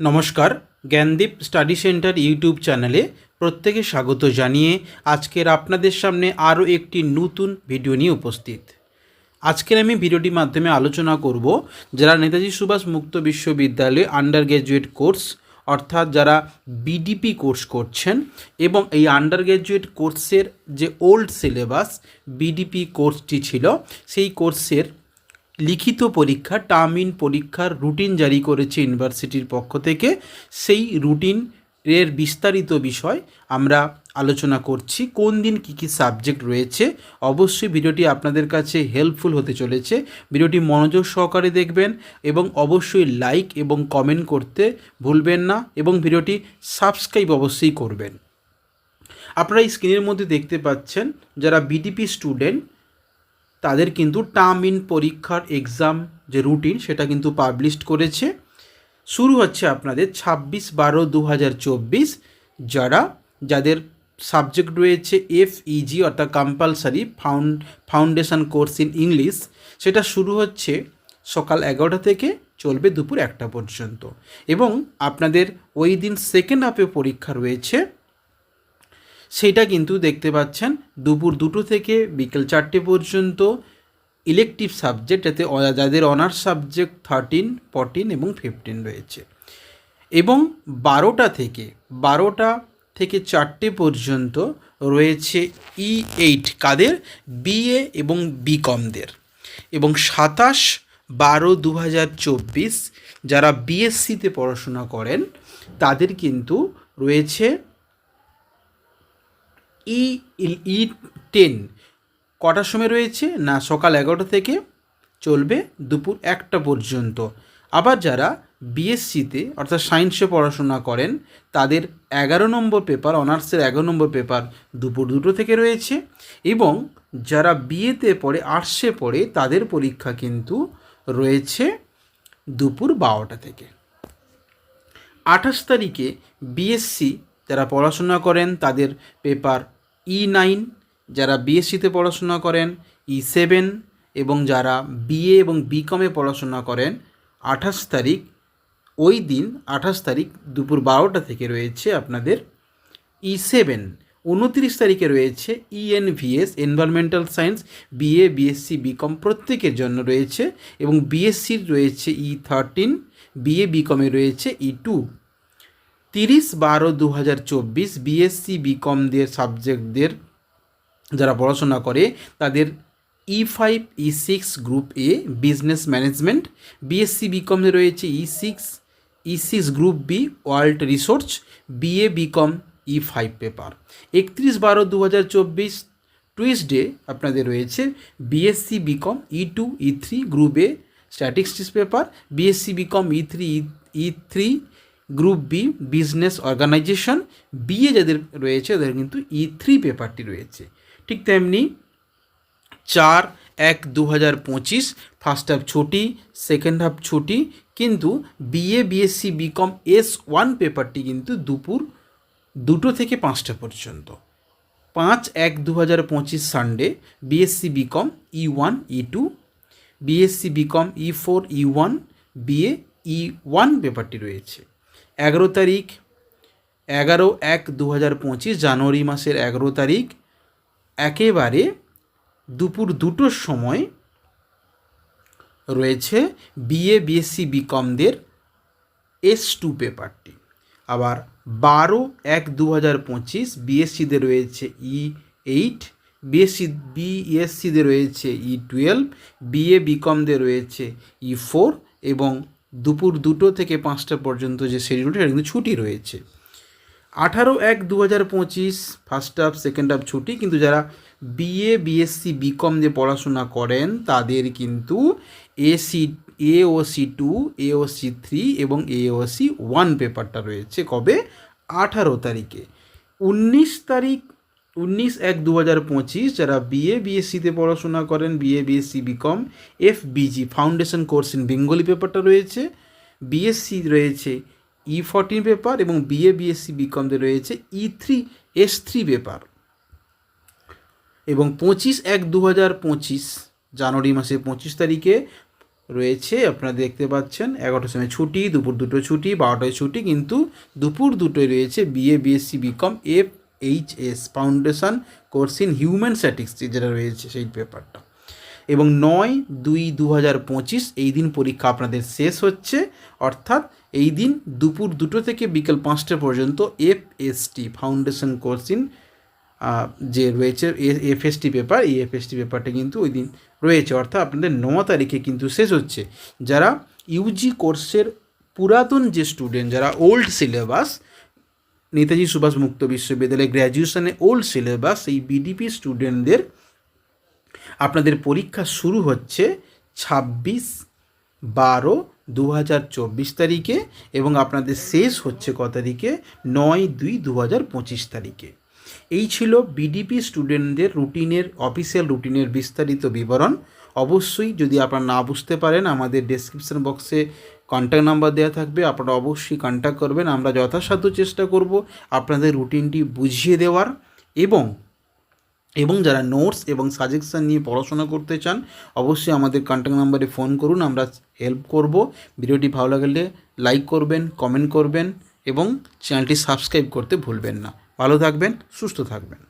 নমস্কার, Gyandeep study centre YouTube চ্যানেলে প্রত্যেকে স্বাগত জানিয়ে আজকের আপনাদের সামনে আরও একটি নতুন ভিডিও নিয়ে উপস্থিত। আজকের আমি ভিডিওটির মাধ্যমে আলোচনা করব, যারা নেতাজি সুভাষ মুক্ত বিশ্ববিদ্যালয়ে আন্ডার গ্র্যাজুয়েট কোর্স অর্থাৎ যারা বিডিপি কোর্স করছেন এবং এই আন্ডার গ্র্যাজুয়েট কোর্সের যে ওল্ড সিলেবাস বিডিপি কোর্সটি ছিল, সেই কোর্সের লিখিত পরীক্ষা টার্ম ইন পরীক্ষার রুটিন জারি করেছে ইউনিভার্সিটির পক্ষ থেকে। সেই রুটিন এর বিস্তারিত বিষয় আমরা আলোচনা করছি, কোন দিন কী কী সাবজেক্ট রয়েছে। অবশ্যই ভিডিওটি আপনাদের কাছে হেল্পফুল হতে চলেছে। ভিডিওটি মনোযোগ সহকারে দেখবেন এবং অবশ্যই লাইক এবং কমেন্ট করতে ভুলবেন না এবং ভিডিওটি সাবস্ক্রাইব অবশ্যই করবেন। আপনারা স্ক্রিনের মধ্যে দেখতে পাচ্ছেন, যারা বিডিপি স্টুডেন্ট তাদের কিন্তু টার্ম ইন পরীক্ষার এক্সাম যে রুটিন সেটা কিন্তু পাবলিশড করেছে। শুরু হচ্ছে আপনাদের ছাব্বিশ বারো দু হাজার চব্বিশ। যারা, যাদের সাবজেক্ট রয়েছে এফ ইজি অর্থাৎ compulsory found foundation course in English সেটা শুরু হচ্ছে সকাল এগারোটা থেকে চলবে দুপুর একটা পর্যন্ত। এবং আপনাদের ওই দিন সেকেন্ড হাফে পরীক্ষা রয়েছে। সেইটা কিন্তু দেখতে পাচ্ছেন দুপুর দুটো থেকে বিকেল চারটে পর্যন্ত ইলেকটিভ সাবজেক্ট এতে যাদের অনার্স সাবজেক্ট থার্টিন ফরটিন এবং ফিফটিন রয়েছে। এবং বারোটা থেকে বারোটা থেকে চারটে পর্যন্ত রয়েছে ই এইট কাদের? বিএ এবং বিকমদের এবং সাতাশ বারো দু হাজার চব্বিশ যারা বিএসসিতে পড়াশোনা করেন, তাদের কিন্তু রয়েছে ই ই টেন কটার সময় রয়েছে? না, সকাল এগারোটা থেকে চলবে দুপুর একটা পর্যন্ত। আবার যারা বিএসসিতে অর্থাৎ সায়েন্সে পড়াশোনা করেন, তাদের এগারো নম্বর পেপার অনার্সের এগারো নম্বর পেপার দুপুর দুটো থেকে রয়েছে এবং যারা বিএতে পড়ে আর্টসে পড়ে, তাদের পরীক্ষা কিন্তু রয়েছে দুপুর বারোটা থেকে। আঠাশ তারিখে বিএসসি যারা পড়াশোনা করেন, তাদের পেপার ই নাইন যারা বিএসসিতে পড়াশোনা করেন ই সেভেন এবং যারা বিএ এবং বিকমে পড়াশোনা করেন, আঠাশ তারিখ, ওই দিন আঠাশ তারিখ দুপুর বারোটা থেকে রয়েছে আপনাদের ই সেভেন উনত্রিশ তারিখে রয়েছে E ENVS environmental science BA BSc BCom প্রত্যেকের জন্য রয়েছে এবং বিএসসির রয়েছে ই থার্টিন বিএ বিকমে রয়েছে ই টু তিরিশ বারো দু হাজার চব্বিশ বিএসসি বিকমদের সাবজেক্টদের যারা পড়াশোনা করে, তাদের E five E six group A business management BSc বিকমে রয়েছে E six E six group B world resource BA BCom E five paper একত্রিশ বারো দু হাজার চব্বিশ টুইসডে আপনাদের রয়েছে BSc BCom E two E three group A statistics paper BSc BCom E three E three group B, business organisation BA যাদের রয়েছে, তাদের কিন্তু ই থ্রি পেপারটি রয়েছে। ঠিক তেমনি চার, এক দু হাজার পঁচিশ, ফার্স্ট হাফ ছুটি, সেকেন্ড হাফ ছুটি, কিন্তু BA BSc BCom, S one পেপারটি কিন্তু দুপুর দুটো থেকে পাঁচটা পর্যন্ত। পাঁচ, এক দু হাজার পঁচিশ Sunday BSc BCom, E one, E two BSc BCom, E four, E one BA E one পেপারটি রয়েছে। এগারো তারিখ, এগারো এক দু হাজার পঁচিশ জানুয়ারি মাসের এগারো তারিখ, একেবারে দুপুর দুটোর সময় রয়েছে বিএ, বিএসসি, বিকমদের এস টু পেপারটি আবার বারো এক দু হাজার পঁচিশ বিএসসিতে রয়েছে ই এইট বিএসসি, বিএসসিতে রয়েছে ই টুয়েলভ বিএ, বিকমদের রয়েছে ই ফোর এবং দুপুর দুটো থেকে পাঁচটা পর্যন্ত যে শিডিউলটা সেটা কিন্তু ছুটি রয়েছে। আঠারো এক দু হাজার পঁচিশ ফার্স্ট হাফ সেকেন্ড হাফ ছুটি, কিন্তু যারা বিএ বিএসসি বিকম দিয়ে পড়াশোনা করেন, তাদের কিন্তু AC AOC two AOC three এবং এওসি ওয়ান পেপারটা রয়েছে কবে? আঠারো তারিখে। উনিশ তারিখ উনিশ এক দু হাজার পঁচিশ যারা বিএ বিএসসিতে পড়াশোনা করেন BA BSc BCom F BG foundation course in Bengali পেপারটা রয়েছে বিএসসি রয়েছে ই ফোরটিন পেপার এবং বিএ বিএসসি বিকমদের রয়েছে E three S three paper এবং পঁচিশ এক দু হাজার পঁচিশ, জানুয়ারি মাসের পঁচিশ তারিখে রয়েছে, আপনারা দেখতে পাচ্ছেন, এগারোটার সময় ছুটি, দুপুর দুটো ছুটি, বারোটায় ছুটি, কিন্তু দুপুর দুটোয় রয়েছে BA BSc BCom F H S foundation course in human statics যেটা রয়েছে সেই পেপারটা এবং নয় দুই দু হাজার পঁচিশ, এই দিন পরীক্ষা আপনাদের শেষ হচ্ছে। অর্থাৎ এই দিন দুপুর দুটো থেকে বিকেল পাঁচটা পর্যন্ত F S T foundation course in যে রয়েছে এফএসটি পেপার এই এফএসটি পেপারটা কিন্তু ওই দিন রয়েছে। অর্থাৎ আপনাদের ন তারিখে কিন্তু শেষ হচ্ছে। যারা ইউজি কোর্সের পুরাতন যে স্টুডেন্ট যারা ওল্ড সিলেবাস নেতাজি সুভাষ মুক্ত বিশ্ববিদ্যালয় গ্র্যাজুয়েশনে ওল্ড সিলেবাস এই বিডিপি স্টুডেন্টদের আপনাদের পরীক্ষা শুরু হচ্ছে ছাব্বিশ বারো দু হাজার চব্বিশ তারিখে এবং আপনাদের শেষ হচ্ছে ক তারিখে? নয় দুই দু হাজার পঁচিশ তারিখে। এই ছিল বিডিপি স্টুডেন্টদের রুটিনের অফিসিয়াল রুটিনের বিস্তারিত বিবরণ। অবশ্যই যদি আপনারা না বুঝতে পারেন, আমাদের ডেসক্রিপশন বক্সে কন্ট্যাক্ট নাম্বার দেওয়া থাকবে। আপনারা অবশ্যই কন্ট্যাক্ট করবেন। আমরা যথাসাধ্য চেষ্টা করব আপনাদের রুটিনটি বুঝিয়ে দেওয়ার এবং এবং যারা নোটস এবং সাজেকশান নিয়ে পড়াশোনা করতে চান, অবশ্যই আমাদের কন্ট্যাক্ট নাম্বারে ফোন করুন। আমরা হেল্প করব। ভিডিওটি ভালো লাগলে লাইক করবেন কমেন্ট করবেন এবং চ্যানেলটি সাবস্ক্রাইব করতে ভুলবেন না। ভালো থাকবেন, সুস্থ থাকবেন।